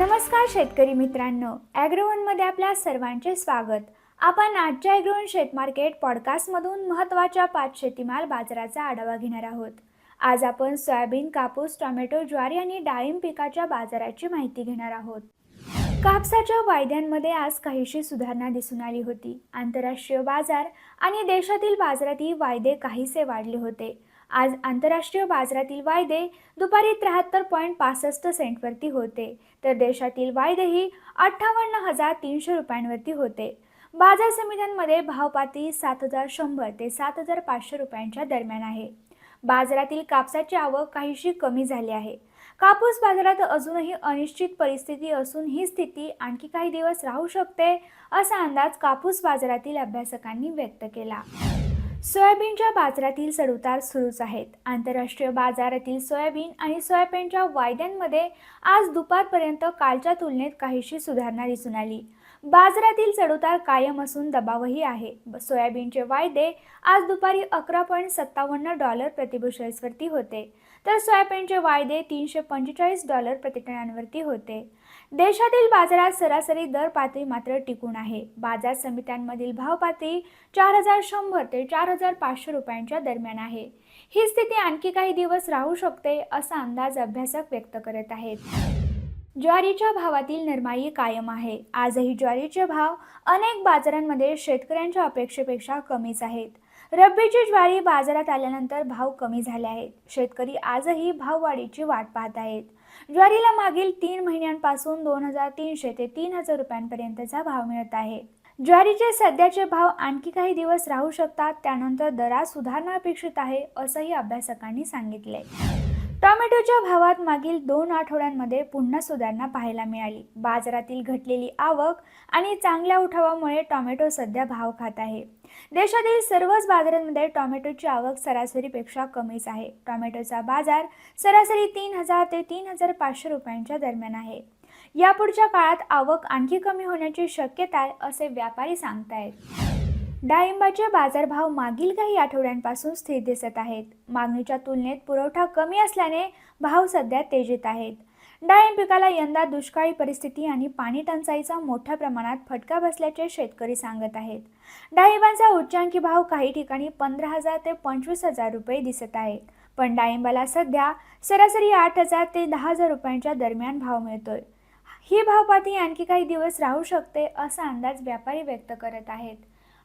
नमस्कार शेतकरी मित्रांनो ॲग्रोवनमध्ये आपल्या सर्वांचे स्वागत. आपण आजच्या ॲग्रोवन शेतमार्केट पॉडकास्टमधून महत्त्वाच्या पाच शेतीमाल बाजाराचा आढावा घेणार आहोत. आज आपण सोयाबीन कापूस टोमॅटो ज्वारी आणि डाळिंब पिकाच्या बाजाराची माहिती घेणार आहोत. कापसाच्या वायद्यांमध्ये आज काहीशी सुधारणा दिसून आली होती. आंतरराष्ट्रीय बाजार आणि देशातील बाजारातही वायदे काहीसे वाढले होते. आज आंतरराष्ट्रीय बाजारातील वायदे दुपारी त्र्याहत्तर पॉईंट पासष्ट सेंटवरती होते. तर देशातील वायदेही अठ्ठावन्न हजार तीनशे रुपयांवरती होते. बाजार समित्यांमध्ये भावपाती सात हजार शंभर ते सात हजार पाचशे रुपयांच्या दरम्यान आहे. बाजारातील कापसाची आवक काहीशी कमी झाली आहे. कापूस बाजारात अजूनही अनिश्चित परिस्थिती असून ही स्थिती आणखी काही दिवस राहू शकते असा अंदाज कापूस बाजारातील अभ्यासकांनी व्यक्त केला. सोयाबीनच्या बाजारातील चढउतार सुरूच आहेत. आंतरराष्ट्रीय बाजारातील सोयाबीन आणि सोयाबीनच्या वायद्यांमध्ये आज दुपारपर्यंत कालच्या तुलनेत काहीशी सुधारणा दिसून आली. बाजारातील चढउतार कायम असून दबावही आहे. सोयाबीनचे वायदे आज दुपारी अकरा पॉईंट सत्तावन्न डॉलर प्रतिबुशेल्सवरती होते. तर सोयाबीनचे वायदे तीनशे पंचेचाळीस डॉलर प्रतिटनांवरती होते. देशातील बाजारात सरासरी दर पातळी मात्र टिकून आहे. बाजार समित्यांमधील भाव पातळी चार हजार शंभर ते चार हजार पाचशे रुपयांच्या दरम्यान आहे. ही स्थिती आणखी काही दिवस राहू शकते असा अंदाज अभ्यासक व्यक्त करत आहेत. ज्वारीच्या भावातील नरमाई कायम आहे. आजही ज्वारीचे भाव अनेक बाजारांमध्ये शेतकऱ्यांच्या अपेक्षेपेक्षा कमीच आहेत. रब्बीची ज्वारी बाजारात आल्यानंतर भाव कमी झाले आहेत. शेतकरी आजही भाववाढीची वाट पाहत आहेत. ज्वारीला मागील तीन महिन्यांपासून दोन हजार तीनशे ते तीन हजार रुपयांपर्यंतचा भाव मिळत आहे. ज्वारीचे सध्याचे भाव आणखी काही दिवस राहू शकतात त्यानंतर दरात सुधारणा अपेक्षित आहे असंही अभ्यासकांनी सांगितले टोमॅटोच्या भावात मागील दोन आठवड्यांमध्ये पुन्हा सुधारणा पाहायला मिळाली. बाजारातील घटलेली आवक आणि चांगल्या उठावामुळे टोमॅटो सध्या भाव खात आहे. देशातील सर्वच बाजारांमध्ये टोमॅटोची आवक सरासरीपेक्षा कमीच आहे. टोमॅटोचा बाजार सरासरी तीन हजार ते तीन हजार पाचशे रुपयांच्या दरम्यान आहे. यापुढच्या काळात आवक आणखी कमी होण्याची शक्यता आहे असे व्यापारी सांगतायत. डाळिंबाचे बाजारभाव मागील काही आठवड्यांपासून स्थिर दिसत आहेत. मागणीच्या तुलनेत पुरवठा कमी असल्याने भाव सध्या तेजीत आहेत. डाळिंब पिकाला यंदा दुष्काळी परिस्थिती आणि पाणी टंचाईचा मोठ्या प्रमाणात फटका बसल्याचे शेतकरी सांगत आहेत. डाळिंबाचा उच्चांकी भाव काही ठिकाणी पंधरा हजार ते पंचवीस हजार रुपये दिसत आहेत. पण डाळिंबाला सध्या सरासरी आठ हजार ते दहा हजार रुपयांच्या दरम्यान भाव मिळतोय. ही भावपाती आणखी काही दिवस राहू शकते असा अंदाज व्यापारी व्यक्त करत आहेत.